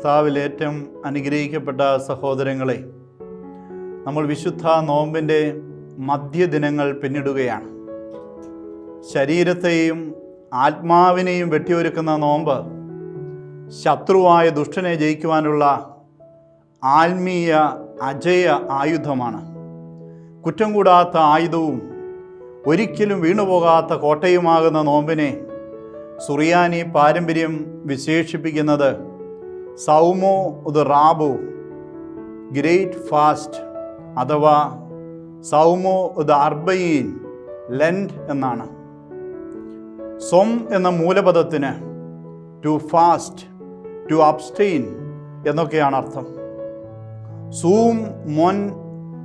കർത്താവിൽ ഏറ്റവും അനുഗ്രഹിക്കപ്പെട്ട സഹോദരങ്ങളെ നമ്മൾ വിശുദ്ധ നോമ്പിന്റെ മധ്യദിനങ്ങൾ പിന്നിടുകയാണ്. ശരീരത്തെയും ആത്മാവിനെയും വെട്ടിയൊരുക്കുന്ന നോമ്പ് ശത്രുവായ ദുഷ്ടനെ ജയിക്കുവാനുള്ള ആത്മീയ അജയ ആയുധമാണ്. കുറ്റം കൂടാത്ത ആയുധവും ഒരിക്കലും വീണുപോകാത്ത കോട്ടയുമാകുന്ന നോമ്പിനെ സുറിയാനി പാരമ്പര്യം വിശേഷിപ്പിക്കുന്നത് സൗമോ ഉദ് റാബു? ഗ്രേറ്റ് ഫാസ്റ്റ് അഥവാ സൗമോ ഉദ് അർബയീൻ ലെൻഡ് എന്നാണ്. സ്വം എന്ന മൂലപദത്തിന് ടു ഫാസ്റ്റ് ടു അബ്സ്റ്റെയിൻ എന്നൊക്കെയാണ് അർത്ഥം. സൂം മൊൻ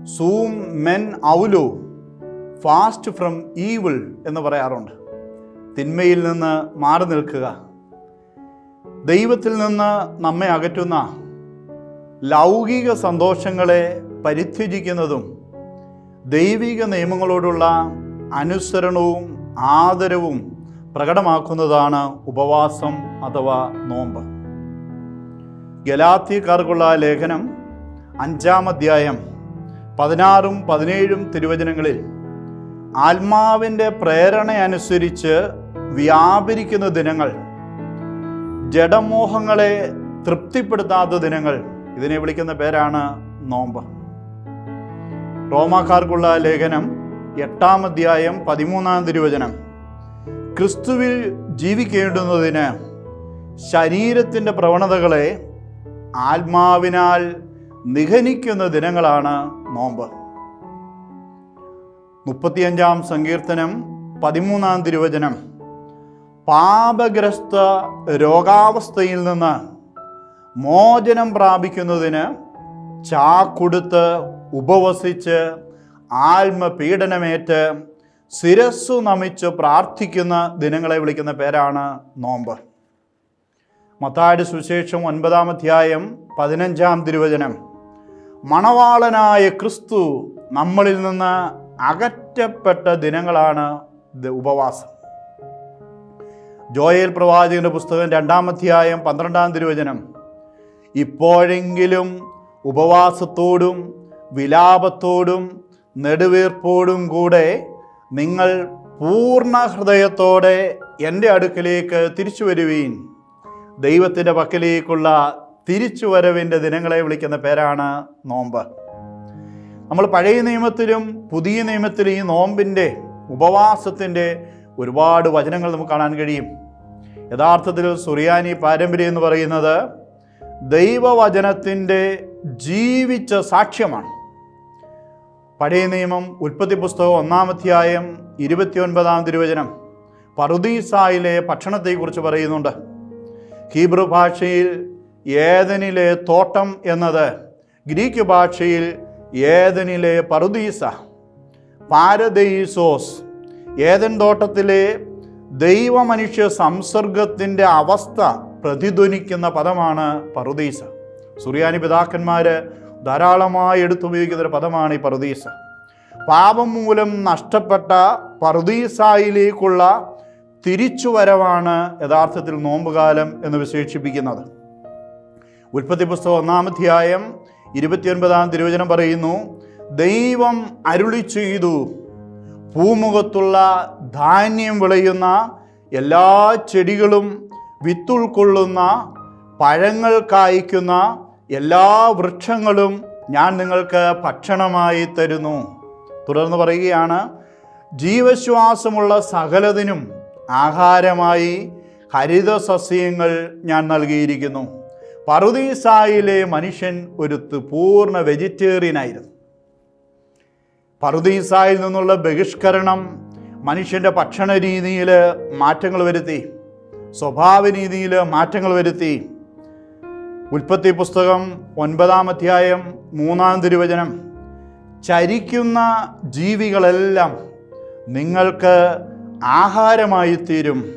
സൂം മെൻ ഔലു ഫാസ്റ്റ് ഫ്രം ഈവിൾ എന്ന് പറയാറുണ്ട്. തിന്മയിൽ നിന്ന് മാറി നിൽക്കുക. ദൈവത്തിൽ നിന്ന് നമ്മെ അകറ്റുന്ന ലൗകിക സന്തോഷങ്ങളെ പരിത്യജിക്കുന്നതും ദൈവിക നിയമങ്ങളോടുള്ള അനുസരണവും ആദരവും പ്രകടമാക്കുന്നതാണ് ഉപവാസം അഥവാ നോമ്പ്. ഗലാത്തിക്കാർക്കുള്ള ലേഖനം അഞ്ചാം അധ്യായം പതിനാറും പതിനേഴും തിരുവചനങ്ങളിൽ ആത്മാവിന്റെ പ്രേരണയനുസരിച്ച് വ്യാപരിക്കുന്ന ദിനങ്ങൾ ജഡമോഹങ്ങളെ തൃപ്തിപ്പെടുത്താത്ത ദിനങ്ങൾ. ഇതിനെ വിളിക്കുന്ന പേരാണ് നോമ്പ്. റോമാക്കാർക്കുള്ള ലേഖനം എട്ടാം അധ്യായം പതിമൂന്നാം തിരുവചനം. ക്രിസ്തുവിൽ ജീവിക്കേണ്ടുന്നതിന് ശരീരത്തിന്റെ പ്രവണതകളെ ആത്മാവിനാൽ നിഘനിക്കുന്ന ദിനങ്ങളാണ് നോമ്പ്. മുപ്പത്തിയഞ്ചാം സങ്കീർത്തനം പതിമൂന്നാം തിരുവചനം. പാപഗ്രസ്ത രോഗാവസ്ഥയിൽ നിന്ന് മോചനം പ്രാപിക്കുന്നതിന് ചാക്കുടുത്ത് ഉപവസിച്ച് ആത്മപീഡനമേറ്റ് ശിരസ്സു നമിച്ച് പ്രാർത്ഥിക്കുന്ന ദിനങ്ങളെ വിളിക്കുന്ന പേരാണ് നോമ്പ്. മത്തായുടെ സുശേഷം ഒൻപതാം അധ്യായം പതിനഞ്ചാം തിരുവചനം. മണവാളനായ ക്രിസ്തു നമ്മളിൽ നിന്ന് അകറ്റപ്പെട്ട ദിനങ്ങളാണ് ഉപവാസം. ജോയേൽ പ്രവാചകന്റെ പുസ്തകം രണ്ടാമധ്യായം പന്ത്രണ്ടാം തിരുവചനം. ഇപ്പോഴെങ്കിലും ഉപവാസത്തോടും വിലാപത്തോടും നെടുവീർപ്പോടും കൂടെ നിങ്ങൾ പൂർണ ഹൃദയത്തോടെ എന്റെ അടുക്കലേക്ക് തിരിച്ചു വരുവീൻ ദൈവത്തിന്റെ പക്കലേക്കുള്ള തിരിച്ചുവരവിന്റെ ദിനങ്ങളെ വിളിക്കുന്ന പേരാണ് നോമ്പ്. നമ്മൾ പഴയ നിയമത്തിലും പുതിയ നിയമത്തിലും ഈ നോമ്പിന്റെ ഉപവാസത്തിന്റെ ഒരുപാട് വചനങ്ങൾ നമുക്ക് കാണാൻ കഴിയും. യഥാർത്ഥത്തിൽ സുറിയാനി പാരമ്പര്യം എന്ന് പറയുന്നത് ദൈവവചനത്തിന്റെ ജീവിച്ച സാക്ഷ്യമാണ്. പഴയ നിയമം ഉൽപ്പത്തി പുസ്തകം ഒന്നാമധ്യായം ഇരുപത്തിയൊൻപതാം തിരുവചനം പറുദീസായിലെ ഭക്ഷണത്തെക്കുറിച്ച് പറയുന്നുണ്ട്. ഹീബ്രു ഭാഷയിൽ ഏതനിലെ തോട്ടം എന്നത് ഗ്രീക്ക് ഭാഷയിൽ ഏതനിലെ പറുദീസ പാരദീസോസ് ഏതൻ തോട്ടത്തിലെ ദൈവമനുഷ്യ സംസർഗത്തിന്റെ അവസ്ഥ പ്രതിധ്വനിക്കുന്ന പദമാണ് പറുദീസ. സുറിയാനി പിതാക്കന്മാർ ധാരാളമായി എടുത്തുപയോഗിക്കുന്ന ഒരു പദമാണ് ഈ പറുദീസ. പാപം മൂലം നഷ്ടപ്പെട്ട പറുദീസായിലേക്കുള്ള തിരിച്ചുവരവാണ് യഥാർത്ഥത്തിൽ നോമ്പുകാലം എന്ന് വിശേഷിപ്പിക്കുന്നത്. ഉൽപ്പത്തി പുസ്തകം ഒന്നാമധ്യായം ഇരുപത്തിയൊൻപതാം തിരുവചനം പറയുന്നു ദൈവം അരുളി ചെയ്തു പൂമുഖത്തുള്ള ധാന്യം വിളയുന്ന എല്ലാ ചെടികളും വിത്തുൾക്കൊള്ളുന്ന പഴങ്ങൾ കായ്ക്കുന്ന എല്ലാ വൃക്ഷങ്ങളും ഞാൻ നിങ്ങൾക്ക് ഭക്ഷണമായി തരുന്നു. തുടർന്ന് പറയുകയാണ് ജീവശ്വാസമുള്ള സകലതിനും ആഹാരമായി ഹരിത സസ്യങ്ങൾ ഞാൻ നൽകിയിരിക്കുന്നു. പറുദീസായിലെ മനുഷ്യൻ ഒരു പൂർണ വെജിറ്റേറിയനായിരുന്നു. പറുദീസായിൽ നിന്നുള്ള ബഹിഷ്കരണം മനുഷ്യന്റെ ഭക്ഷണ രീതിയിൽ മാറ്റങ്ങൾ വരുത്തി സ്വഭാവ രീതിയിൽ മാറ്റങ്ങൾ വരുത്തി. ഉൽപ്പത്തി പുസ്തകം ഒൻപതാം അധ്യായം മൂന്നാം തിരുവചനം. ചരിക്കുന്ന ജീവികളെല്ലാം നിങ്ങൾക്ക് ആഹാരമായി തീരും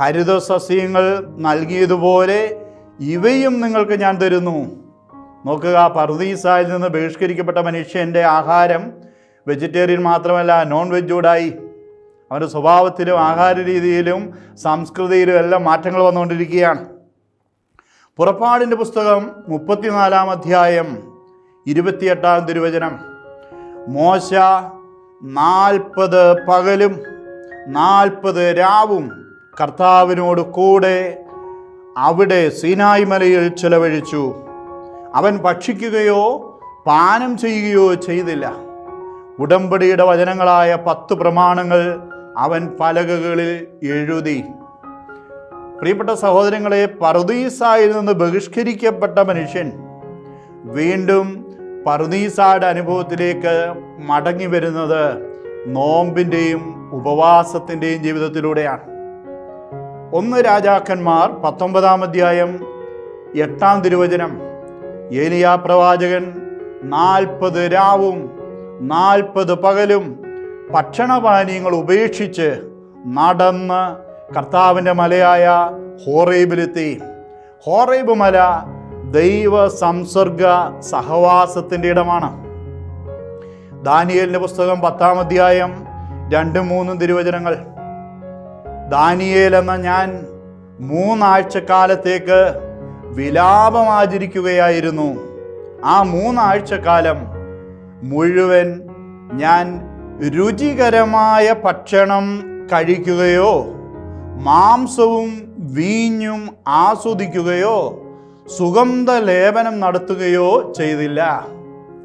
ഹരിതസസ്യങ്ങൾ നൽകിയതുപോലെ ഇവയും നിങ്ങൾക്ക് ഞാൻ തരുന്നു. നോക്കുക പർദീസായിൽ നിന്ന് ബഹിഷ്കരിക്കപ്പെട്ട മനുഷ്യന്റെ ആഹാരം വെജിറ്റേറിയൻ മാത്രമല്ല നോൺ വെജ് വെജൂടായി അവന്റെ സ്വഭാവത്തിലും ആഹാര രീതിയിലും സംസ്കൃതിയിലും എല്ലാം മാറ്റങ്ങൾ വന്നുകൊണ്ടിരിക്കുകയാണ്. പുറപ്പാടിന്റെ പുസ്തകം മുപ്പത്തിനാലാം അധ്യായം ഇരുപത്തിയെട്ടാം തിരുവചനം. മോശ നാൽപ്പത് പകലും നാൽപ്പത് രാവും കർത്താവിനോട് കൂടെ അവിടെ സീനായ് മലയിൽ ചെലവഴിച്ചു. അവൻ ഭക്ഷിക്കുകയോ പാനം ചെയ്യുകയോ ചെയ്തില്ല. ഉടമ്പടിയുടെ വചനങ്ങളായ പത്ത് പ്രമാണങ്ങൾ അവൻ പലകകളിൽ എഴുതി. പ്രിയപ്പെട്ട സഹോദരങ്ങളെ പറുദീസായിൽ നിന്ന് ബഹിഷ്കരിക്കപ്പെട്ട മനുഷ്യൻ വീണ്ടും പറുദീസായുടെ അനുഭവത്തിലേക്ക് മടങ്ങി വരുന്നത് നോമ്പിന്റെയും ഉപവാസത്തിന്റെയും ജീവിതത്തിലൂടെയാണ്. ഒന്ന് രാജാക്കന്മാർ പത്തൊമ്പതാം അധ്യായം എട്ടാം തിരുവചനം. ഏലിയ പ്രവാചകൻ നാൽപ്പത് രാവും നാൽപ്പത് പകലും ഭക്ഷണപാനീയങ്ങൾ ഉപേക്ഷിച്ച് നടന്ന് കർത്താവിന്റെ മലയായ ഹോറേബിലെത്തി. ഹോറേബ് മല ദൈവ സംസർഗ സഹവാസത്തിന്റെ ഇടമാണ്. ദാനിയേലിന്റെ പുസ്തകം പത്താം അധ്യായം രണ്ടും മൂന്നും തിരുവചനങ്ങൾ. ദാനിയേൽ എന്ന ഞാൻ മൂന്നാഴ്ചക്കാലത്തേക്ക് വിലാപമാചരിക്കുകയായിരുന്നു. ആ മൂന്നാഴ്ചക്കാലം മുഴുവൻ ഞാൻ രുചികരമായ ഭക്ഷണം കഴിക്കുകയോ മാംസവും വീഞ്ഞും ആസ്വദിക്കുകയോ സുഗന്ധ ലേപനം നടത്തുകയോ ചെയ്തില്ല.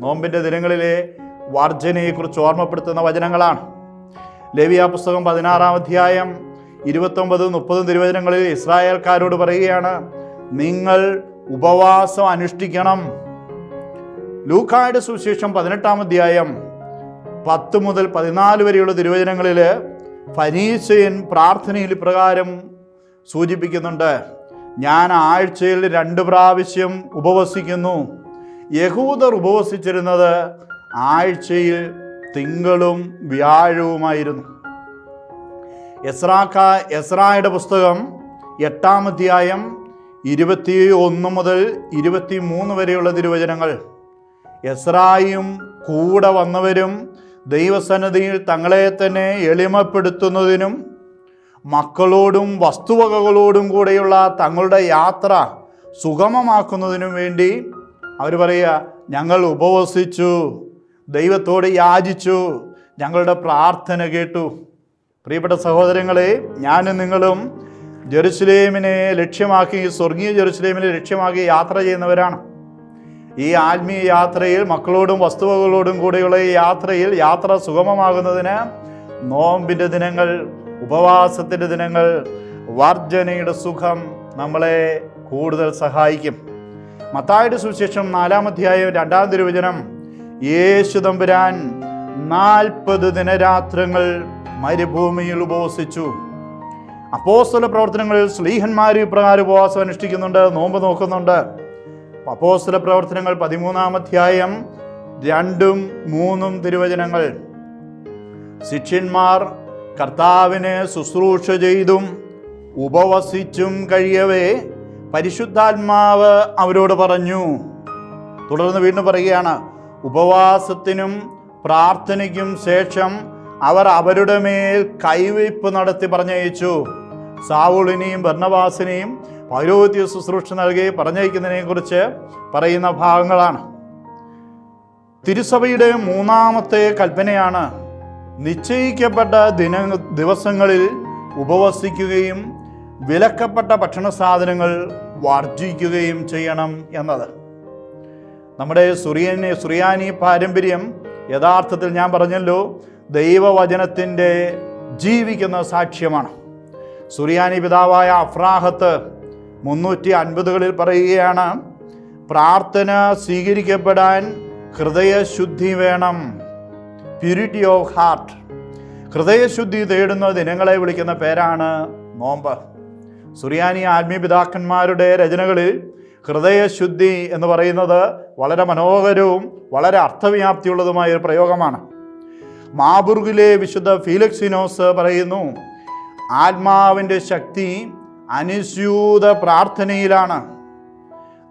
നോമ്പിന്റെ ദിനങ്ങളിലെ വർജനയെക്കുറിച്ച് ഓർമ്മപ്പെടുത്തുന്ന വചനങ്ങളാണ്. ലേവിയ പുസ്തകം പതിനാറാം അധ്യായം ഇരുപത്തൊമ്പതും മുപ്പതും തിരുവചനങ്ങളിൽ ഇസ്രായേൽക്കാരോട് പറയുകയാണ് നിങ്ങൾ ഉപവാസം അനുഷ്ഠിക്കണം. ലൂക്കായുടെ സുവിശേഷം പതിനെട്ടാം അധ്യായം പത്ത് മുതൽ പതിനാല് വരെയുള്ള തിരുവചനങ്ങളിൽ ഫനീസയൻ പ്രാർത്ഥനയിൽ പ്രകാരം സൂചിപ്പിക്കുന്നുണ്ട്. ഞാൻ ആഴ്ചയിൽ രണ്ട് പ്രാവശ്യം ഉപവസിക്കുന്നു. യഹൂദർ ഉപവസിച്ചിരുന്നത് ആഴ്ചയിൽ തിങ്കളും വ്യാഴവുമായിരുന്നു. എസ്രാക്ക എസ്രായുടെ പുസ്തകം എട്ടാം അധ്യായം ഇരുപത്തി ഒന്ന് മുതൽ ഇരുപത്തി മൂന്ന് വരെയുള്ള തിരുവചനങ്ങൾ. എസ്രായും കൂടെ വന്നവരും ദൈവസന്നിധിയിൽ തങ്ങളെ തന്നെ എളിമപ്പെടുത്തുന്നതിനും മക്കളോടും വസ്തുവകകളോടും കൂടെയുള്ള തങ്ങളുടെ യാത്ര സുഗമമാക്കുന്നതിനും വേണ്ടി അവർ പറയുക ഞങ്ങൾ ഉപവസിച്ചു ദൈവത്തോട് യാചിച്ചു ഞങ്ങളുടെ പ്രാർത്ഥന കേട്ടു. പ്രിയപ്പെട്ട സഹോദരങ്ങളെ ഞാനും നിങ്ങളും ജെറുസലേമിനെ ലക്ഷ്യമാക്കി സ്വർഗീയ ജെറുസലേമിനെ ലക്ഷ്യമാക്കി യാത്ര ചെയ്യുന്നവരാണ്. ഈ ആത്മീയ യാത്രയിൽ മക്കളോടും വസ്തുവകളോടും കൂടെയുള്ള ഈ യാത്രയിൽ യാത്ര സുഗമമാകുന്നതിന് നോമ്പിന്റെ ദിനങ്ങൾ ഉപവാസത്തിന്റെ ദിനങ്ങൾ വർജനയുടെ സുഖം നമ്മളെ കൂടുതൽ സഹായിക്കും. മത്തായുടെ സുവിശേഷം നാലാം അധ്യായം രണ്ടാം തിരുവചനം യേശു തമ്പുരാൻ നാൽപ്പത് ദിനരാത്രങ്ങൾ മരുഭൂമിയിൽ ഉപവസിച്ചു. അപ്പോസ്തല പ്രവർത്തനങ്ങളിൽ സ്ലീഹന്മാർ ഇപ്രകാരം ഉപവാസം അനുഷ്ഠിക്കുന്നുണ്ട് നോമ്പ് നോക്കുന്നുണ്ട്. അപ്പോസ്തല പ്രവർത്തനങ്ങൾ പതിമൂന്നാം അധ്യായം രണ്ടും മൂന്നും തിരുവചനങ്ങൾ. ശിഷ്യന്മാർ കർത്താവിനെ ശുശ്രൂഷ ചെയ്തും ഉപവസിച്ചും കഴിയവേ പരിശുദ്ധാത്മാവ് അവരോട് പറഞ്ഞു. തുടർന്ന് വീണ്ടും പറയുകയാണ് ഉപവാസത്തിനും പ്രാർത്ഥനയ്ക്കും ശേഷം അവർ അവരുടെ മേൽ കൈവയ്പ് നടത്തി പറഞ്ഞയച്ചു. സാവുളിനെയും ഭർണവാസിനെയും പൗരോഹിത്യ ശുശ്രൂഷ നൽകി പറഞ്ഞയക്കുന്നതിനെ കുറിച്ച് പറയുന്ന ഭാഗങ്ങളാണ്. തിരുസഭയുടെ മൂന്നാമത്തെ കൽപ്പനയാണ് നിശ്ചയിക്കപ്പെട്ട ദിന ദിവസങ്ങളിൽ ഉപവസിക്കുകയും വിലക്കപ്പെട്ട ഭക്ഷണ സാധനങ്ങൾ വർജിക്കുകയും ചെയ്യണം എന്നത്. നമ്മുടെ സുറിയനെ സുറിയാനി പാരമ്പര്യം യഥാർത്ഥത്തിൽ ഞാൻ പറഞ്ഞല്ലോ ദൈവവചനത്തിന്റെ ജീവിക്കുന്ന സാക്ഷ്യമാണ്. സുറിയാനി പിതാവായ അഫ്രാഹത്ത് മുന്നൂറ്റി അൻപതുകളിൽ പറയുകയാണ് പ്രാർത്ഥന സ്വീകരിക്കപ്പെടാൻ ഹൃദയശുദ്ധി വേണം. പ്യൂരിറ്റി ഓഫ് ഹാർട്ട് ഹൃദയശുദ്ധി തേടുന്ന ദിനങ്ങളെ വിളിക്കുന്ന പേരാണ് നോമ്പ്. സുറിയാനി ആത്മീയ പിതാക്കന്മാരുടെ രചനകളിൽ ഹൃദയശുദ്ധി എന്ന് പറയുന്നത് വളരെ മനോഹരവും വളരെ അർത്ഥവ്യാപ്തിയുള്ളതുമായ ഒരു പ്രയോഗമാണ്. മാബുർഗിലെ വിശുദ്ധ ഫീലക്സിനോസ് പറയുന്നു ആത്മാവിന്റെ ശക്തി അനുസ്യൂത പ്രാർത്ഥനയിലാണ്.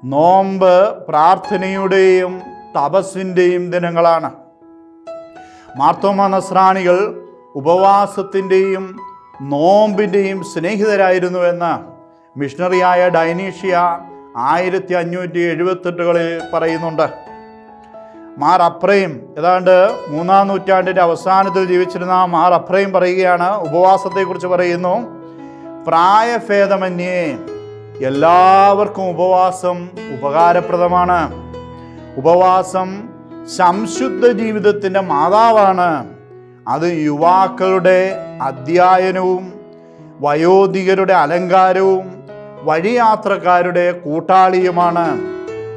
നോമ്പ് പ്രാർത്ഥനയുടെയും തപസ്സിന്റെയും ദിനങ്ങളാണ്. മാർത്തോമ നസ്രാണികൾ ഉപവാസത്തിന്റെയും നോമ്പിന്റെയും സ്നേഹിതരായിരുന്നു എന്ന് മിഷണറിയായ ഡൈനീഷ്യ ആയിരത്തി അഞ്ഞൂറ്റി എഴുപത്തെട്ടുകളിൽ പറയുന്നുണ്ട്. മാർ അപ്രയും ഏതാണ്ട് മൂന്നാം നൂറ്റാണ്ടിന്റെ അവസാനത്തിൽ ജീവിച്ചിരുന്ന മാർ അപ്രയും പറയുകയാണ് ഉപവാസത്തെക്കുറിച്ച് പറയുന്നു പ്രായഭേദമന്യേ എല്ലാവർക്കും ഉപവാസം ഉപകാരപ്രദമാണ്. ഉപവാസം സംശുദ്ധ ജീവിതത്തിന്റെ മാതാവാണ്. അത് യുവാക്കളുടെ അധ്യയനവും വയോധികരുടെ അലങ്കാരവും വഴിയാത്രക്കാരുടെ കൂട്ടാളിയുമാണ്.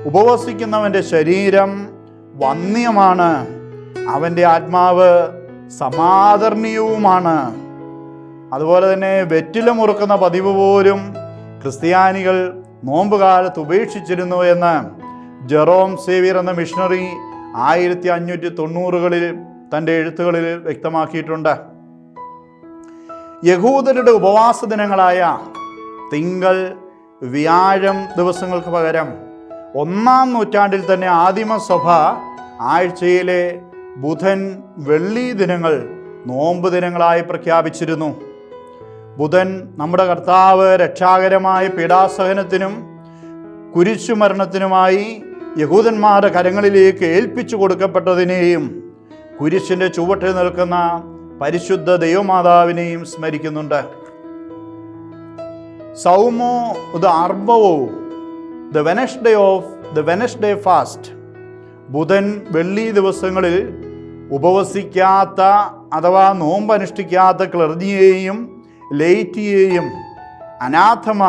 ഉപവസിക്കുന്നവന്റെ ശരീരം വന്യമാണ് അവന്റെ ആത്മാവ് സമാദരണീയവുമാണ് അതുപോലെ തന്നെ വെറ്റില മുറുക്കുന്ന പതിവ് പോലും ക്രിസ്ത്യാനികൾ നോമ്പ് കാലത്ത് ഉപേക്ഷിച്ചിരുന്നു എന്ന് ജെറോം സേവിയർ എന്ന മിഷണറി ആയിരത്തി അഞ്ഞൂറ്റി തൊണ്ണൂറുകളിൽ തന്റെ എഴുത്തുകളിൽ വ്യക്തമാക്കിയിട്ടുണ്ട്. യഹൂദരുടെ ഉപവാസ ദിനങ്ങളായ തിങ്കൾ വ്യാഴം ദിവസങ്ങൾക്ക് പകരം ഒന്നാം നൂറ്റാണ്ടിൽ തന്നെ ആദിമസഭ ആഴ്ചയിലെ ബുധൻ വെള്ളി ദിനങ്ങൾ നോമ്പ് ദിനങ്ങളായി പ്രഖ്യാപിച്ചിരുന്നു. ബുധൻ നമ്മുടെ കർത്താവ് രക്ഷാകരമായ പീഡാസഹനത്തിനും കുരിശുമരണത്തിനുമായി യഹൂദന്മാരുടെ കരങ്ങളിലേക്ക് ഏൽപ്പിച്ചു കൊടുക്കപ്പെട്ടതിനെയും കുരിശിന്റെ ചുവട്ടിൽ നിൽക്കുന്ന പരിശുദ്ധ ദൈവമാതാവിനെയും സ്മരിക്കുന്നുണ്ട്. സൗമോ ദ അർബവോ the Wednesday of the Wednesday fast ബുധൻ വെള്ളി ദിവസങ്ങളിൽ ഉപവസിക്കാത്ത അഥവാ നോമ്പ് അനുഷ്ഠിക്കാത്ത ക്ലർജിയെയും ലേറ്റിയെയും അനാഥമ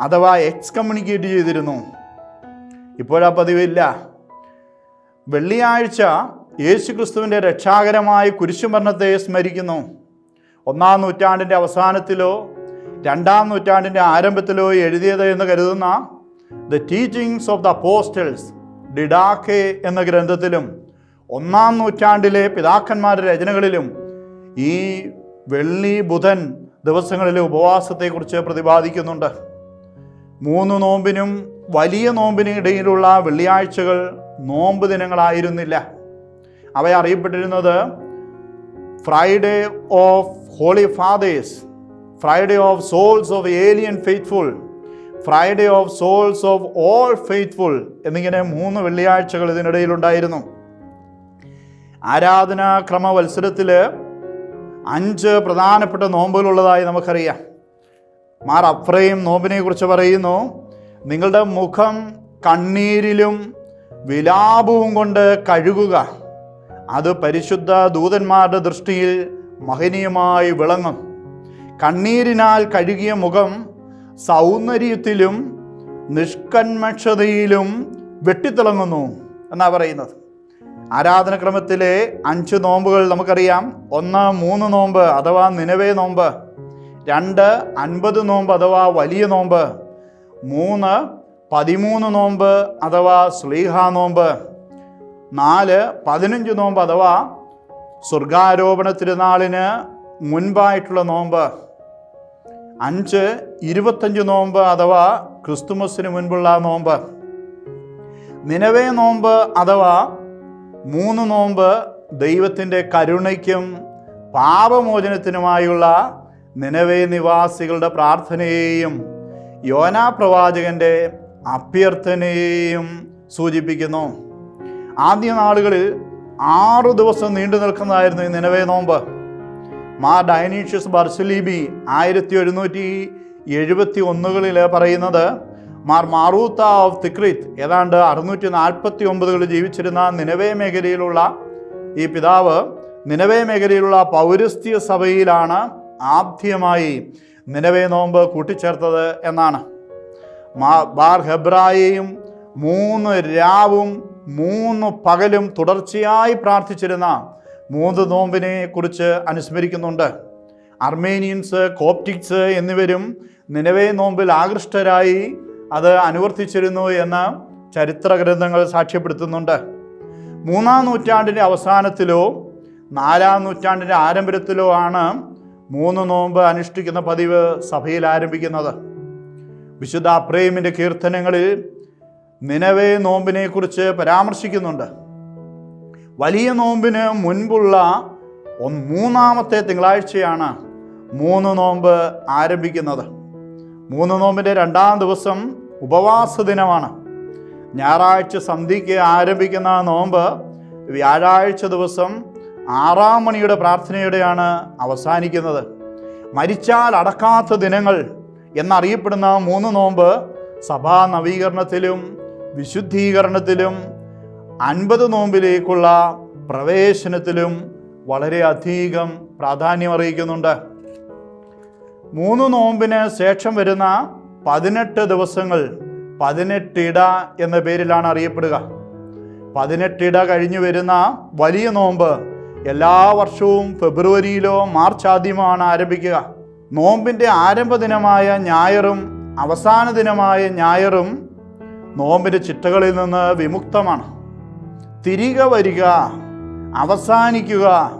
അഥവാ എക്സ് കമ്മ്യൂണിക്കേറ്റ് ചെയ്തിരുന്നു. ഇപ്പോഴാ പതിവില്ല. വെള്ളിയാഴ്ച യേശുക്രിസ്തുവിന്റെ രക്ഷാകരമായ കുരിശുമരണത്തെ സ്മരിക്കുന്നു. ഒന്നാം നൂറ്റാണ്ടിന്റെ അവസാനത്തിലോ രണ്ടാം നൂറ്റാണ്ടിന്റെ ആരംഭത്തിലോ എഴുതിയത് എന്ന് കരുതുന്ന the teachings of the apostles ഡിഡാക്കെ എന്ന ഗ്രന്ഥത്തിലും ഒന്നാം നൂറ്റാണ്ടിലെ പിതാക്കന്മാരുടെ രചനകളിലും ഈ വെള്ളി ബുധൻ ദിവസങ്ങളിലെ ഉപവാസത്തെക്കുറിച്ച് പ്രതിപാദിക്കുന്നുണ്ട്. മൂന്ന് നോമ്പിനും വലിയ നോമ്പിനും ഇടയിലുള്ള വെള്ളിയാഴ്ചകൾ നോമ്പ് ദിനങ്ങളായിരുന്നില്ല. അവ അറിയപ്പെട്ടിരുന്നത് Friday of holy fathers Friday of souls of alien faithful Friday of souls of all faithful എന്നിങ്ങനെ മൂന്ന് വെള്ളിയാഴ്ചകൾ ഇതിനിടയിലുണ്ടായിരുന്നു. ആരാധനാക്രമ മത്സരത്തിൽ അഞ്ച് പ്രധാനപ്പെട്ട നോമ്പുകളുള്ളതായി നമുക്കറിയാം. മാർ അഫ്രയും നോമ്പിനെ കുറിച്ച് പറയുന്നു നിങ്ങളുടെ മുഖം കണ്ണീരിലും വിലാപവും കൊണ്ട് കഴുകുക. അത് പരിശുദ്ധ ദൂതന്മാരുടെ ദൃഷ്ടിയിൽ മഹനീയമായി വിളങ്ങും. കണ്ണീരിനാൽ കഴുകിയ മുഖം സൗന്ദര്യത്തിലും നിഷ്കന്മക്ഷതയിലും വെട്ടിത്തിളങ്ങുന്നു എന്നാണ് പറയുന്നത്. ആരാധനക്രമത്തിലെ അഞ്ച് നോമ്പുകൾ നമുക്കറിയാം. ഒന്ന് മൂന്ന് നോമ്പ് അഥവാ നിലവേ നോമ്പ്. രണ്ട് അൻപത് നോമ്പ് അഥവാ വലിയ നോമ്പ്. മൂന്ന് പതിമൂന്ന് നോമ്പ് അഥവാ സ്ലീഹ നോമ്പ്. നാല് പതിനഞ്ച് നോമ്പ് അഥവാ സ്വർഗാരോപണ തിരുനാളിന് മുൻപായിട്ടുള്ള നോമ്പ്. അഞ്ച് ഇരുപത്തഞ്ച് നോമ്പ് അഥവാ ക്രിസ്തുമസിന് മുൻപുള്ള നോമ്പ്. നിലവേ നോമ്പ് അഥവാ മൂന്ന് നോമ്പ് ദൈവത്തിന്റെ കരുണയ്ക്കും പാപമോചനത്തിനുമായുള്ള നിലവേ നിവാസികളുടെ പ്രാർത്ഥനയെയും യോനാ പ്രവാചകന്റെ അഭ്യർത്ഥനയെയും സൂചിപ്പിക്കുന്നു. ആദ്യ നാളുകളിൽ ആറു ദിവസം നീണ്ടു നിൽക്കുന്നതായിരുന്നു ഈ നിലവേ നോമ്പ്. മാ ഡൈനീഷ്യസ് ബർസലീബി ആയിരത്തി എഴുന്നൂറ്റി എഴുപത്തി ഒന്നുകളിൽ പറയുന്നത് മാർ മാറൂത്ത ഓഫ് തിക്രിത്ത്. ഏതാണ്ട് അറുന്നൂറ്റി നാൽപ്പത്തി ഒമ്പതുകളിൽ ജീവിച്ചിരുന്ന നിലവേ മേഖലയിലുള്ള ഈ പിതാവ് നിലവേ മേഖലയിലുള്ള പൗരസ്ത്യ സഭയിലാണ് ആദ്യമായി നിലവേ നോമ്പ് കൂട്ടിച്ചേർത്തത് എന്നാണ്. മാ ബാർ ഹെബ്രായയും മൂന്ന് രാവും മൂന്ന് പകലും തുടർച്ചയായി പ്രാർത്ഥിച്ചിരുന്ന മൂന്ന് നോമ്പിനെ കുറിച്ച് അനുസ്മരിക്കുന്നുണ്ട്. അർമേനിയൻസ് കോപ്റ്റിക്സ് എന്നിവരും നിലവേ നോമ്പിൽ ആകൃഷ്ടരായി അത് അനുവർത്തിച്ചിരുന്നു എന്ന് ചരിത്ര ഗ്രന്ഥങ്ങൾ സാക്ഷ്യപ്പെടുത്തുന്നുണ്ട്. മൂന്നാം നൂറ്റാണ്ടിന്റെ അവസാനത്തിലോ നാലാം നൂറ്റാണ്ടിന്റെ ആരംഭത്തിലോ ആണ് മൂന്ന് നോമ്പ് അനുഷ്ഠിക്കുന്ന പതിവ് സഭയിൽ ആരംഭിക്കുന്നത്. വിശുദ്ധ പ്രേമിന്റെ കീർത്തനങ്ങളിൽ നിലവേ നോമ്പിനെ കുറിച്ച് പരാമർശിക്കുന്നുണ്ട്. വലിയ നോമ്പിന് മുൻപുള്ള മൂന്നാമത്തെ തിങ്കളാഴ്ചയാണ് മൂന്ന് നോമ്പ് ആരംഭിക്കുന്നത്. മൂന്ന് നോമ്പിന്റെ രണ്ടാം ദിവസം ഉപവാസ ദിനമാണ്. ഞായറാഴ്ച സന്ധ്യയ്ക്ക് ആരംഭിക്കുന്ന നോമ്പ് വ്യാഴാഴ്ച ദിവസം ആറാം മണിയുടെ പ്രാർത്ഥനയോടെയാണ് അവസാനിക്കുന്നത്. മരിച്ചാൽ അടക്കാത്ത ദിനങ്ങൾ എന്നറിയപ്പെടുന്ന മൂന്ന് നോമ്പ് സഭാ നവീകരണത്തിലും വിശുദ്ധീകരണത്തിലും അൻപത് നോമ്പിലേക്കുള്ള പ്രവേശനത്തിലും വളരെയധികം പ്രാധാന്യം അറിയിക്കുന്നുണ്ട് മൂന്ന് നോമ്പിന് ശേഷം വരുന്ന പതിനെട്ട് ദിവസങ്ങൾ പതിനെട്ടിട എന്ന പേരിലാണ് അറിയപ്പെടുക. പതിനെട്ടിട കഴിഞ്ഞു വരുന്ന വലിയ നോമ്പ് എല്ലാ വർഷവും ഫെബ്രുവരിയിലോ മാർച്ച് ആദ്യമാണ് ആരംഭിക്കുക. നോമ്പിന്റെ ആരംഭ ദിനമായ ഞായറും അവസാന ദിനമായ ഞായറും നോമ്പിന്റെ ചിട്ടകളിൽ നിന്ന് വിമുക്തമാണ്. തിരികെ വരിക അവസാനിക്കുക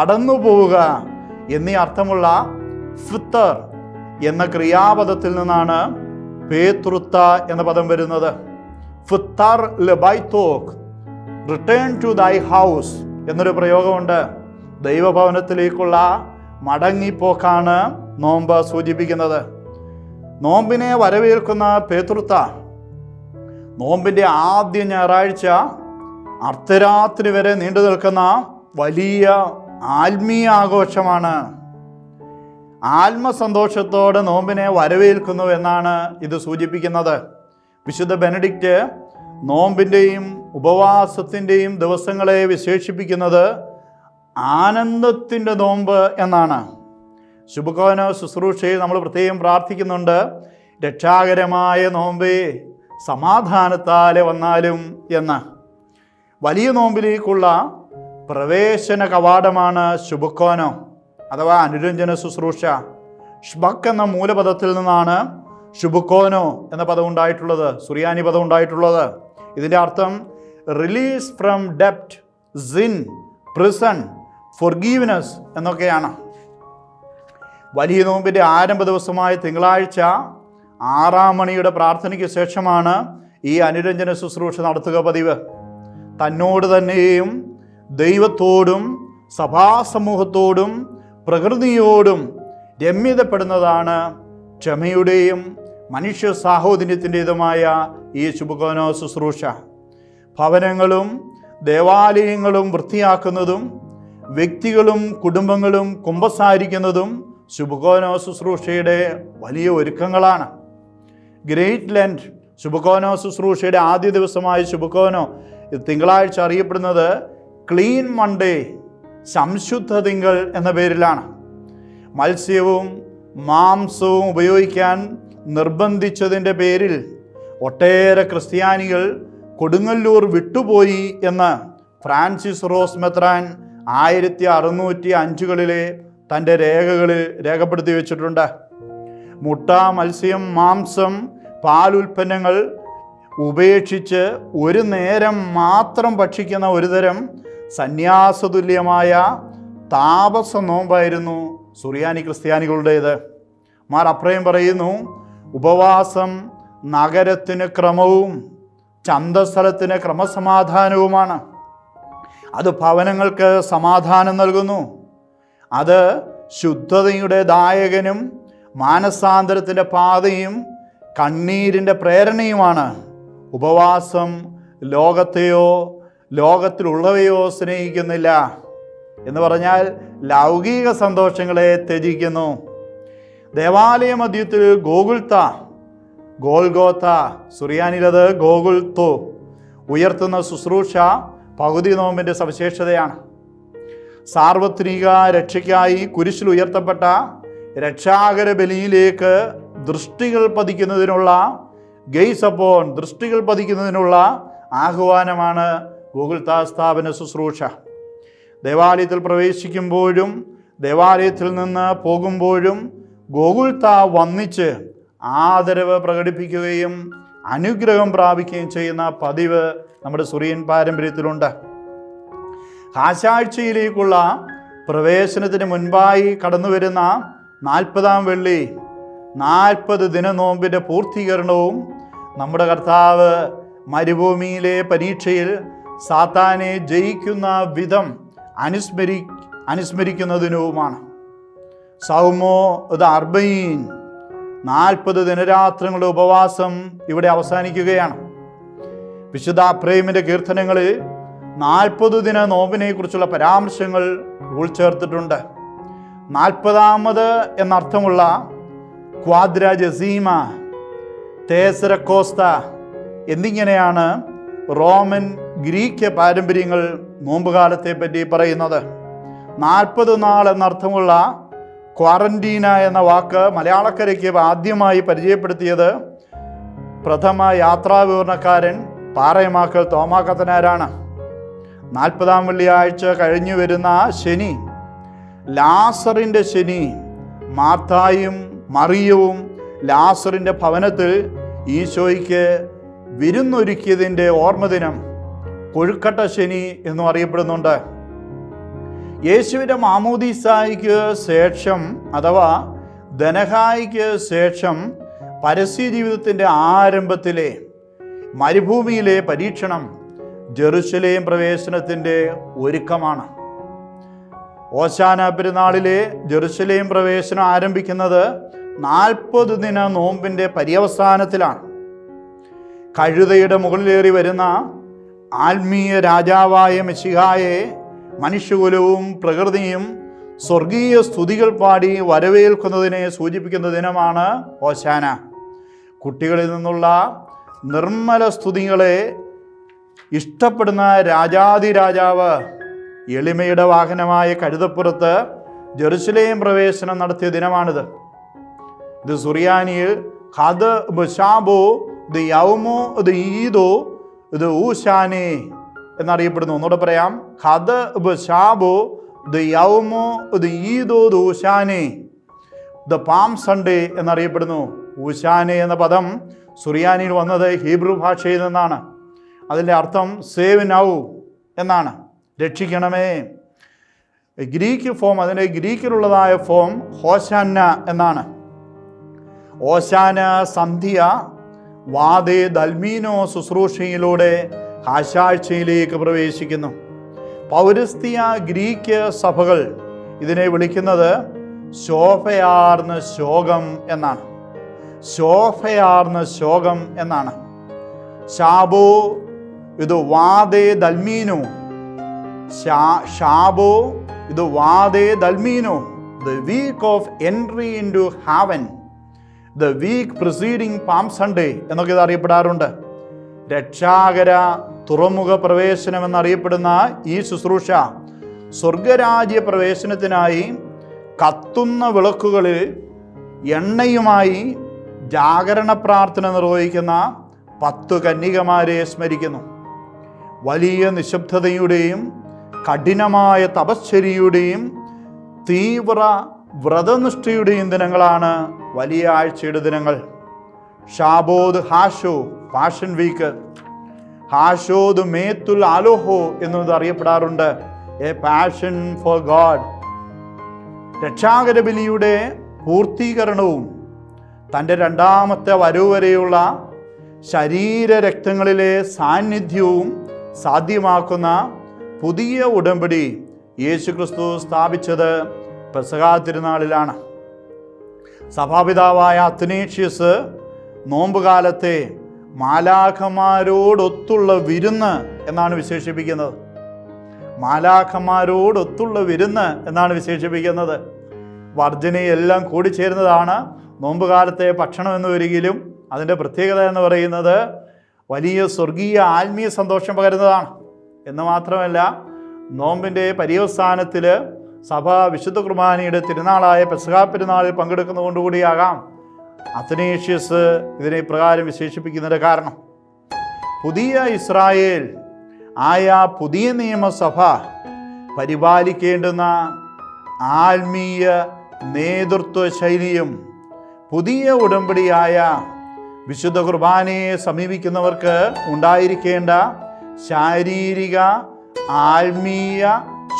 കടന്നു പോവുക എന്നീ അർത്ഥമുള്ള ഫിത്തർ എന്ന ക്രിയാപദത്തിൽ നിന്നാണ് പേതൃത്ത എന്ന പദം വരുന്നത്. ഫിത്തർ ലബൈത്തോക് റിട്ടേൺ ടു ദൈ ഹൗസ് എന്നൊരു പ്രയോഗമുണ്ട്. ദൈവഭവനത്തിലേക്കുള്ള മടങ്ങിപ്പോക്കാണ് നോമ്പ് സൂചിപ്പിക്കുന്നത്. നോമ്പിനെ വരവേൽക്കുന്ന പേതൃത്ത നോമ്പിന്റെ ആദ്യ ഞായറാഴ്ച അർദ്ധരാത്രി വരെ നീണ്ടു നിൽക്കുന്ന വലിയ ആത്മീയ ആഘോഷമാണ് ആത്മസന്തോഷത്തോടെ നോമ്പിനെ വരവേൽക്കുന്നു എന്നാണ് ഇത് സൂചിപ്പിക്കുന്നത്. വിശുദ്ധ ബെനഡിക്റ്റ് നോമ്പിന്റെയും ഉപവാസത്തിന്റെയും ദിവസങ്ങളെ വിശേഷിപ്പിക്കുന്നത് ആനന്ദത്തിന്റെ നോമ്പ് എന്നാണ്. ശുഭകോന ശുശ്രൂഷയിൽ നമ്മൾ പ്രത്യേകം പ്രാർത്ഥിക്കുന്നുണ്ട്. രക്ഷാകരമായ നോമ്പേ സമാധാനത്താലെ വന്നാലും എന്ന്. വലിയ നോമ്പിലേക്കുള്ള പ്രവേശന കവാടമാണ് ശുഭക്കോനോ അഥവാ അനുരഞ്ജന ശുശ്രൂഷ. ഷ്ബക്ക് എന്ന മൂലപദത്തിൽ നിന്നാണ് ഷുബുക്കോനോ എന്ന പദം ഉണ്ടായിട്ടുള്ളത് സുറിയാനി പദം ഉണ്ടായിട്ടുള്ളത്. ഇതിന്റെ അർത്ഥം റിലീസ് ഫ്രം ഡെപ്റ്റ് സിൻ പ്രിസൺ ഫൊർഗീവ്നെസ് എന്നൊക്കെയാണ്. വലിയ നോമ്പിന്റെ ആരംഭ ദിവസമായ തിങ്കളാഴ്ച ആറാം മണിയുടെ പ്രാർത്ഥനയ്ക്ക് ശേഷമാണ് ഈ അനുരഞ്ജന ശുശ്രൂഷ നടത്തുക പതിവ്. തന്നോട് തന്നെയും ദൈവത്തോടും സഭാസമൂഹത്തോടും പ്രകൃതിയോടും രമ്യതപ്പെടുന്നതാണ് ക്ഷമയുടെയും മനുഷ്യ സാഹോദര്യത്തിന്റെതുമായ ഈ ശുഭകോനോ ശുശ്രൂഷ. ഭവനങ്ങളും ദേവാലയങ്ങളും വൃത്തിയാക്കുന്നതും വ്യക്തികളും കുടുംബങ്ങളും കുമ്പസാരിക്കുന്നതും ശുഭകോനോ ശുശ്രൂഷയുടെ വലിയ ഒരുക്കങ്ങളാണ്. ഗ്രേറ്റ് ലെൻഡ് ശുഭകോനോ ശുശ്രൂഷയുടെ ആദ്യ ദിവസമായ ശുഭകോനോ തിങ്കളാഴ്ച അറിയപ്പെടുന്നത് ക്ലീൻ മൺഡേ സംശുദ്ധ തിങ്കൾ എന്ന പേരിലാണ്. മത്സ്യവും മാംസവും ഉപയോഗിക്കാൻ നിർബന്ധിച്ചതിന്റെ പേരിൽ ഒട്ടേറെ ക്രിസ്ത്യാനികൾ കൊടുങ്ങല്ലൂർ വിട്ടുപോയി എന്ന് ഫ്രാൻസിസ് റോസ് മെത്രാൻ ആയിരത്തി അറുന്നൂറ്റി അഞ്ചുകളിലെ തന്റെ രേഖകളിൽ രേഖപ്പെടുത്തി വെച്ചിട്ടുണ്ട്. മുട്ട മത്സ്യം മാംസം പാലുൽപ്പന്നങ്ങൾ ഉപേക്ഷിച്ച് ഒരു നേരം മാത്രം ഭക്ഷിക്കുന്ന ഒരുതരം സന്യാസതുല്യമായ താപസ നോമ്പായിരുന്നു സുറിയാനി ക്രിസ്ത്യാനികളുടേത്. മാർ അപ്രയം പറയുന്നു ഉപവാസം നഗരത്തിന് ക്രമവും ചന്തസ്ഥലത്തിന് ക്രമസമാധാനവുമാണ്. അത് ഭവനങ്ങൾക്ക് സമാധാനം നൽകുന്നു. അത് ശുദ്ധതയുടെ ദായകനും മാനസാന്തരത്തിന്റെ പാതയും കണ്ണീരിന്റെ പ്രേരണയുമാണ്. ഉപവാസം ലോകത്തെയോ ലോകത്തിലുള്ളവയോ സ്നേഹിക്കുന്നില്ല എന്ന് പറഞ്ഞാൽ ലൗകിക സന്തോഷങ്ങളെ ത്യജിക്കുന്നു. ദേവാലയ മധ്യത്തിൽ ഗോകുൽത്ത ഗോൽഗോത്ത സുറിയാനിലത് ഗോകുൽത്തു ഉയർത്തുന്ന ശുശ്രൂഷ പകുതി നോമ്പിന്റെ സവിശേഷതയാണ്. സാർവത്രിക രക്ഷയ്ക്കായി കുരിശിൽ ഉയർത്തപ്പെട്ട രക്ഷാകര ബലിയിലേക്ക് ദൃഷ്ടികൾ പതിക്കുന്നതിനുള്ള ഗെയ്സ് അപ്പോൺ ദൃഷ്ടികൾ പതിക്കുന്നതിനുള്ള ആഹ്വാനമാണ് ഗൂഗിൾത്താ സ്ഥാപന ശുശ്രൂഷ. ദേവാലയത്തിൽ പ്രവേശിക്കുമ്പോഴും ദേവാലയത്തിൽ നിന്ന് പോകുമ്പോഴും ഗോകുൽത്ത വന്നിച്ച് ആദരവ് പ്രകടിപ്പിക്കുകയും അനുഗ്രഹം പ്രാപിക്കുകയും ചെയ്യുന്ന പതിവ് നമ്മുടെ സുറിയൻ പാരമ്പര്യത്തിലുണ്ട്. കാശാഴ്ചയിലേക്കുള്ള പ്രവേശനത്തിന് മുൻപായി കടന്നു വരുന്ന നാൽപ്പതാം വെള്ളി നാൽപ്പത് ദിന നോമ്പിന്റെ പൂർത്തീകരണവും നമ്മുടെ കർത്താവ് മരുഭൂമിയിലെ പരീക്ഷയിൽ സാത്താനെ ജയിക്കുന്ന വിധം അനുസ്മരി അനുസ്മരിക്കുന്നതിനുമാണ്. സൗമോ ഇത് അർബൈൻ നാൽപ്പത് ദിനരാത്രങ്ങളുടെ ഉപവാസം ഇവിടെ അവസാനിക്കുകയാണ്. വിശുദ്ധ പ്രേമിന്റെ കീർത്തനങ്ങളിൽ നാൽപ്പത് ദിന നോമ്പിനെ കുറിച്ചുള്ള പരാമർശങ്ങൾ ഉൾച്ചേർത്തിട്ടുണ്ട്. നാൽപ്പതാമത് എന്നർത്ഥമുള്ള ക്വാദ്ര ജസീമ തേസര കോസ്ത എന്നിങ്ങനെയാണ് റോമൻ ഗ്രീക്ക് പാരമ്പര്യങ്ങൾ നോമ്പുകാലത്തെ പറ്റി പറയുന്നത്. നാൽപ്പത് നാൾ എന്നർത്ഥമുള്ള ക്വാറന്റീന എന്ന വാക്ക് മലയാളക്കരയ്ക്ക് ആദ്യമായി പരിചയപ്പെടുത്തിയത് പ്രഥമ യാത്രാവിവരണക്കാരൻ പാറയമാക്കൽ തോമാക്കത്തനാരാണ്. നാൽപ്പതാം വെള്ളിയാഴ്ച കഴിഞ്ഞു വരുന്ന ശനി ലാസറിന്റെ ശനി മാർത്തായും മറിയവും ലാസറിന്റെ ഭവനത്തിൽ ഈശോയ്ക്ക് വിരുന്നൊരുക്കിയതിന്റെ ഓർമ്മദിനം കൊഴുക്കട്ട ശനി എന്നും അറിയപ്പെടുന്നുണ്ട്. യേശുവിന്റെ മാമോദീസായിക്ക് ശേഷം അഥവാ ധനഹായിക്ക് ശേഷം പരസ്യ ജീവിതത്തിന്റെ ആരംഭത്തിലെ മരുഭൂമിയിലെ പരീക്ഷണം ജെറുസലേം പ്രവേശനത്തിന്റെ ഒരുക്കമാണ്. ഓശാന പെരുന്നാളിലെ ജെറുസലേം പ്രവേശനം ആരംഭിക്കുന്നത് നാൽപ്പത് ദിന നോമ്പിന്റെ പര്യവസാനത്തിലാണ്. കഴുതയുടെ മുകളിലേറി വരുന്ന ആത്മീയ രാജാവായ മെസ്സിഹായെ മനുഷ്യകുലവും പ്രകൃതിയും സ്വർഗീയ സ്തുതികൾ പാടി വരവേൽക്കുന്നതിനെ സൂചിപ്പിക്കുന്ന ദിനമാണ് ഓശാന. കുട്ടികളിൽ നിന്നുള്ള നിർമ്മല സ്തുതികളെ ഇഷ്ടപ്പെടുന്ന രാജാതി രാജാവ് എളിമയുടെ വാഹനമായ കഴുതപ്പുറത്ത് ജെറുസലേം പ്രവേശനം നടത്തിയ ദിനമാണിത്. ഇത് സുറിയാനിയിൽ ഹദ് ബഷാബോ ദ യൗമോ ദ ഈദോ ഇത് ഊശാനി എന്നറിയപ്പെടുന്നു. ഒന്നുകൂടെ പറയാം. ബ് ഷാബു യൗമോ ഇത് ഈദോ ദ ഊശാനെ. ദ പാം സൺഡേ എന്നറിയപ്പെടുന്നു. ഊശാനി എന്ന പദം സുറിയാനിയിൽ വന്നത് ഹീബ്രു ഭാഷയിൽ നിന്നാണ്. അതിന്റെ അർത്ഥം സേവ് നൗ എന്നാണ്. രക്ഷിക്കണമേ. ഗ്രീക്ക് ഫോം അതിന്റെ ഗ്രീക്കിലുള്ളതായ ഫോം ഹോശാന എന്നാണ്. ഓശാന സന്ധ്യ വാദേ ദൽമീനോ ശുശ്രൂഷയിലൂടെ ആശാഴ്ചയിലേക്ക് പ്രവേശിക്കുന്നു. പൗരസ്ത്യ ഗ്രീക്ക് സഭകൾ ഇതിനെ വിളിക്കുന്നത് ശോഭയാർന്ന ശോകം എന്നാണ്. ശോഭയാർന്ന ശോകം എന്നാണ്. ഷാബോ ഇത് വാദേ ദൽമീനു. ഷാബോ ഇത് വാദേ ദൽമീനു. The week of entry into heaven. The week preceding palm Sunday എന്നൊക്കെ ഇത് അറിയപ്പെടാറുണ്ട് രക്ഷാകര തുറമുഖ പ്രവേശനം എന്നറിയപ്പെടുന്ന ഈ ശുശ്രൂഷ സ്വർഗരാജ്യ പ്രവേശനത്തിനായി കത്തുന്ന വിളക്കുകളിൽ എണ്ണയുമായി ജാഗരണ പ്രാർത്ഥന നിർവഹിക്കുന്ന പത്തു കന്യകമാരെ സ്മരിക്കുന്നു. വലിയ നിശബ്ദതയുടെയും കഠിനമായ തപശ്ചര്യയുടെയും തീവ്ര വ്രതനിഷ്ഠയുടെയും ദിനങ്ങളാണ് വലിയ ആഴ്ചയുടെ ദിനങ്ങൾ. ഷാബോദ് ഹാഷോ പാഷൻ വീക്ക്. ഹാഷോദ് മേത്തുൽ ആലോഹോ എന്നത് അറിയപ്പെടാറുണ്ട്. A passion for God. രക്ഷാകര ബലിയുടെ പൂർത്തീകരണവും തന്റെ രണ്ടാമത്തെ വരവ് വരെയുള്ള ശരീരരക്തങ്ങളിലെ സാന്നിധ്യവും സാധ്യമാക്കുന്ന പുതിയ ഉടമ്പടി യേശുക്രിസ്തു സ്ഥാപിച്ചത് പെസഹാ തിരുനാളിലാണ്. സഭാപിതാവായ അത്തനേഷ്യസ് നോമ്പുകാലത്തെ മാലാഖമാരോടൊത്തുള്ള വിരുന്ന് എന്നാണ് വിശേഷിപ്പിക്കുന്നത്. മാലാഖമാരോടൊത്തുള്ള വിരുന്ന് എന്നാണ് വിശേഷിപ്പിക്കുന്നത്. വർജനയെല്ലാം കൂടിച്ചേരുന്നതാണ് നോമ്പുകാലത്തെ ഭക്ഷണം എന്ന് വരികിലും അതിന്റെ പ്രത്യേകത എന്ന് പറയുന്നത് വലിയ സ്വർഗീയ ആത്മീയ സന്തോഷം പകരുന്നതാണ്. എന്ന് മാത്രമല്ല നോമ്പിന്റെ പര്യവസാനത്തിൽ സഭ വിശുദ്ധ കുർബാനയുടെ തിരുനാളായ പെസഹാ പെരുന്നാളിൽ പങ്കെടുക്കുന്നതുകൊണ്ടുകൂടിയാകാം. അത്തനേഷ്യസ് ഇതിനെ പ്രകാരം വിശേഷിപ്പിക്കുന്നതിന്റെ കാരണം. പുതിയ ഇസ്രായേൽ ആയ പുതിയ നിയമസഭ പരിപാലിക്കേണ്ടുന്ന ആത്മീയ നേതൃത്വ ശൈലിയും പുതിയ ഉടമ്പടിയായ വിശുദ്ധ കുർബാനയെ സമീപിക്കുന്നവർക്ക് ഉണ്ടായിരിക്കേണ്ട ശാരീരിക ആത്മീയ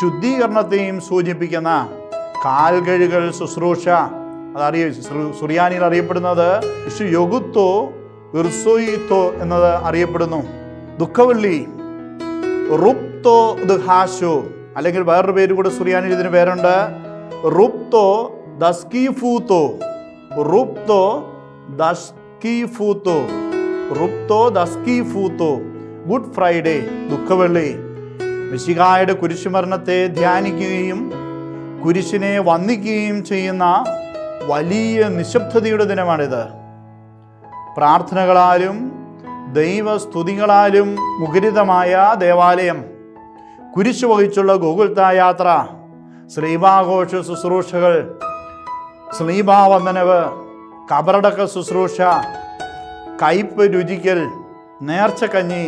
ശുദ്ധീകരണത്തെയും സൂചിപ്പിക്കുന്ന കാൽകഴുകൾ ശുശ്രൂഷ. അതറിയ സുറിയാനിയിൽ അറിയപ്പെടുന്നത് വിഷു യൊഗുത്തോ ഇർസോയിത്തോ എന്നത് അറിയപ്പെടുന്നു. ദുഃഖവള്ളി റുപ്തോ ദുഹാശു. അല്ലെങ്കിൽ വേറൊരു പേര് കൂടെ സുറിയാനിൽ ഇതിന് പേരുണ്ട്. റുപ്തോ ദസ്കീഫൂത്തോ. റുപ്തോ ദസ്കീഫൂത്തോ. റുപ്തോ ദസ്കീഫൂത്തോ. ഗുഡ് ഫ്രൈഡേ ദുഃഖവെള്ളി. മിശിഹായുടെ കുരിശുമരണത്തെ ധ്യാനിക്കുകയും കുരിശിനെ വന്ദിക്കുകയും ചെയ്യുന്ന വലിയ നിശബ്ദതയുടെ ദിനമാണിത്. പ്രാർത്ഥനകളാലും ദൈവസ്തുതികളാലും മുഖരിതമായ ദേവാലയം കുരിശു വഹിച്ചുള്ള ഗോകുൽത്ത യാത്ര ശ്രീഭാഘോഷ ശുശ്രൂഷകൾ ശ്രീഭാവന്ദനവ് കബറടക്ക ശുശ്രൂഷ കയ്പ് രുചിക്കൽ നേർച്ചക്കഞ്ഞി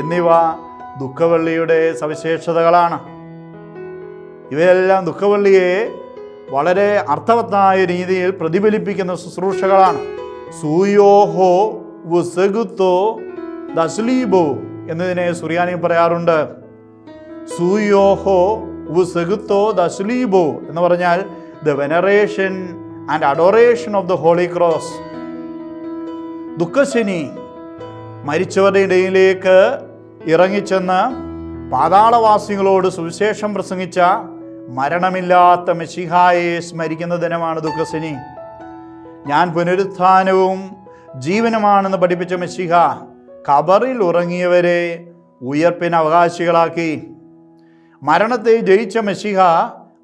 എന്നിവ ദുഃഖവെള്ളിയുടെ സവിശേഷതകളാണ്. ഇവയെല്ലാം ദുഃഖവള്ളിയെ വളരെ അർത്ഥവത്തായ രീതിയിൽ പ്രതിഫലിപ്പിക്കുന്ന ശുശ്രൂഷകളാണ്. സൂയോഹോ വുസഗുത്തോ ദസ്ലീബോ എന്നതിനെ സുറിയാനി പറയാറുണ്ട്. സൂയോഹോ വുസഗുത്തോ ദസ്ലീബോ എന്ന് പറഞ്ഞാൽ the veneration and adoration of the holy cross. ദുഃഖശനി മരിച്ചവരുടെ ഇടയിലേക്ക് ഇറങ്ങിച്ചെന്ന് പാതാളവാസികളോട് സുവിശേഷം പ്രസംഗിച്ച മരണമില്ലാത്ത മെസ്സിഹായെ സ്മരിക്കുന്ന ദിനമാണ് ദുഃഖസിനി. ഞാൻ പുനരുത്ഥാനവും ജീവനുമാണെന്ന് പഠിപ്പിച്ച മെസ്സിഹ കബറിൽ ഉറങ്ങിയവരെ ഉയർപ്പിന് അവകാശികളാക്കി. മരണത്തെ ജയിച്ച മെസ്സിഹ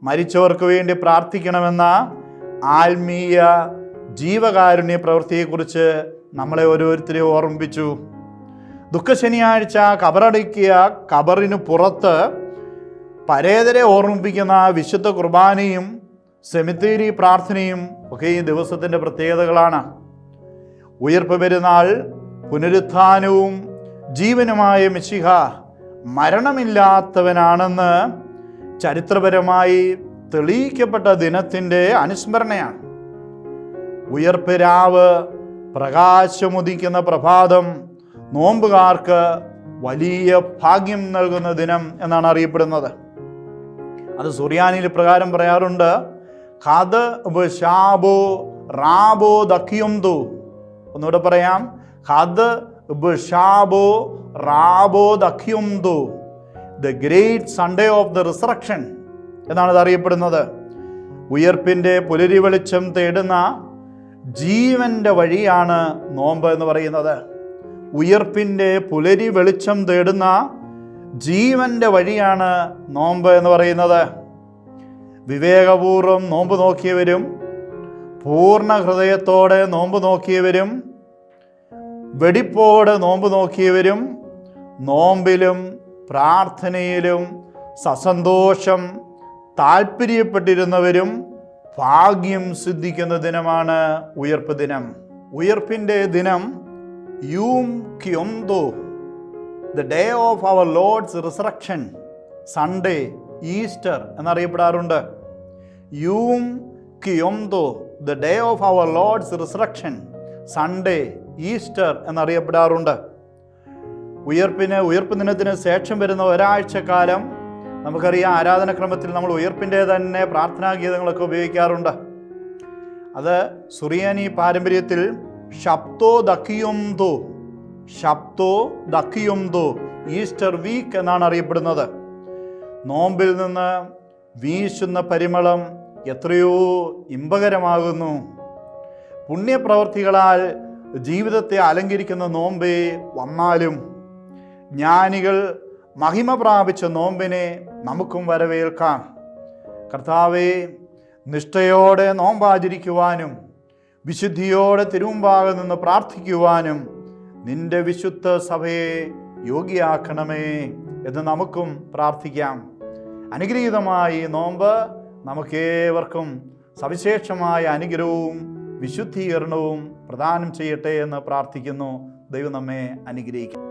മരിച്ചവർക്ക് വേണ്ടി പ്രാർത്ഥിക്കണമെന്ന ആത്മീയ ജീവകാരുണ്യ പ്രവൃത്തിയെക്കുറിച്ച് നമ്മളെ ഓരോരുത്തരെയും ഓർമ്മിപ്പിച്ചു. ദുഃഖശനിയാഴ്ച കബറടക്കിയ കബറിന് പുറത്ത് പരേതരെ ഓർമ്മിപ്പിക്കുന്ന വിശുദ്ധ കുർബാനയും സെമിത്തേരി പ്രാർത്ഥനയും ഒക്കെ ഈ ദിവസത്തിന്റെ പ്രത്യേകതകളാണ്. ഉയർപ്പ് പെരുന്നാൾ പുനരുത്ഥാനവും ജീവനുമായ മിശിഹ മരണമില്ലാത്തവനാണെന്ന് ചരിത്രപരമായി തെളിയിക്കപ്പെട്ട ദിനത്തിന്റെ അനുസ്മരണയാണ്. ഉയർപ്പ് രാവ് പ്രകാശമുദിക്കുന്ന പ്രഭാതം നോമ്പുകാർക്ക് വലിയ ഭാഗ്യം നൽകുന്ന ദിനം എന്നാണ് അറിയപ്പെടുന്നത്. അത് സുറിയാനിയിൽ പ്രകാരം പറയാറുണ്ട് ഖദ് ഷാബോ റാബോ ദഖ്യുംതു. ഒന്നുകൂടെ പറയാം ഖദ് ഷാബോ റാബോ ദഖ്യുംതു. The great Sunday of the resurrection എന്നാണ് ഇത് അറിയപ്പെടുന്നത്. ഉയർപ്പിന്റെ പുലരി വെളിച്ചം തേടുന്ന ജീവന്റെ വഴിയാണ് നോമ്പ് എന്ന് പറയുന്നത്. ഉയർപ്പിന്റെ പുലരി വെളിച്ചം തേടുന്ന ജീവന്റെ വഴിയാണ് നോമ്പ് എന്ന് പറയുന്നത്. വിവേകപൂർവം നോമ്പ് നോക്കിയവരും പൂർണ ഹൃദയത്തോടെ നോമ്പ് നോക്കിയവരും വെടിപ്പോടെ നോമ്പ് നോക്കിയവരും നോമ്പിലും പ്രാർത്ഥനയിലും സസന്തോഷം താല്പര്യപ്പെട്ടിരുന്നവരും ഭാഗ്യം സിദ്ധിക്കുന്ന ദിനമാണ് ഉയർപ്പ് ദിനം. ഉയർപ്പിന്റെ ദിനം യൂം ക്യൊന്തു the day of our lord's resurrection Sunday Easter എന്നറിയപ്പെടാറുണ്ട്. യൂം ക്യൊന്തു the day of our lord's resurrection Sunday Easter എന്നറിയപ്പെടാറുണ്ട്. ഉയർപ്പിന് ഉയർപ്പ് ദിനത്തിന് ശേഷം വരുന്ന ഒരാഴ്ച കാലം നമുക്കറിയാം ആരാധനക്രമത്തിൽ നമ്മൾ ഉയർപ്പിന്റെ തന്നെ പ്രാർത്ഥനാ ഗീതങ്ങളൊക്കെ ഉപയോഗിക്കാറുണ്ട്. അത് സുറിയാനി പാരമ്പര്യത്തിൽ ഷപ്തോ ദക്കിയൊന്തോ ഷപ്തോ ദക്കിയൊന്തോ ഈസ്റ്റർ വീക്ക് എന്നാണ് അറിയപ്പെടുന്നത്. നോമ്പിൽ നിന്ന് വീശുന്ന പരിമളം എത്രയോ ഇമ്പകരമാകുന്നു. പുണ്യപ്രവർത്തികളാൽ ജീവിതത്തെ അലങ്കരിക്കുന്ന നോമ്പേ വന്നാലും ജ്ഞാനികൾ മഹിമ പ്രാപിച്ച നോമ്പിനെ നമുക്കും വരവേൽക്കാം. കർത്താവെ നിഷ്ഠയോടെ നോമ്പാചരിക്കുവാനും വിശുദ്ധിയോടെ തിരുമുമ്പാകെ നിന്ന് പ്രാർത്ഥിക്കുവാനും നിന്റെ വിശുദ്ധ സഭയെ യോഗ്യയാക്കണമേ എന്ന് നമുക്കും പ്രാർത്ഥിക്കാം. അനുഗ്രഹീതമായ നോമ്പ് നമുക്കേവർക്കും സവിശേഷമായ അനുഗ്രഹവും വിശുദ്ധീകരണവും പ്രദാനം ചെയ്യട്ടെ എന്ന് പ്രാർത്ഥിക്കുന്നു. ദൈവം നമ്മെ അനുഗ്രഹിക്കും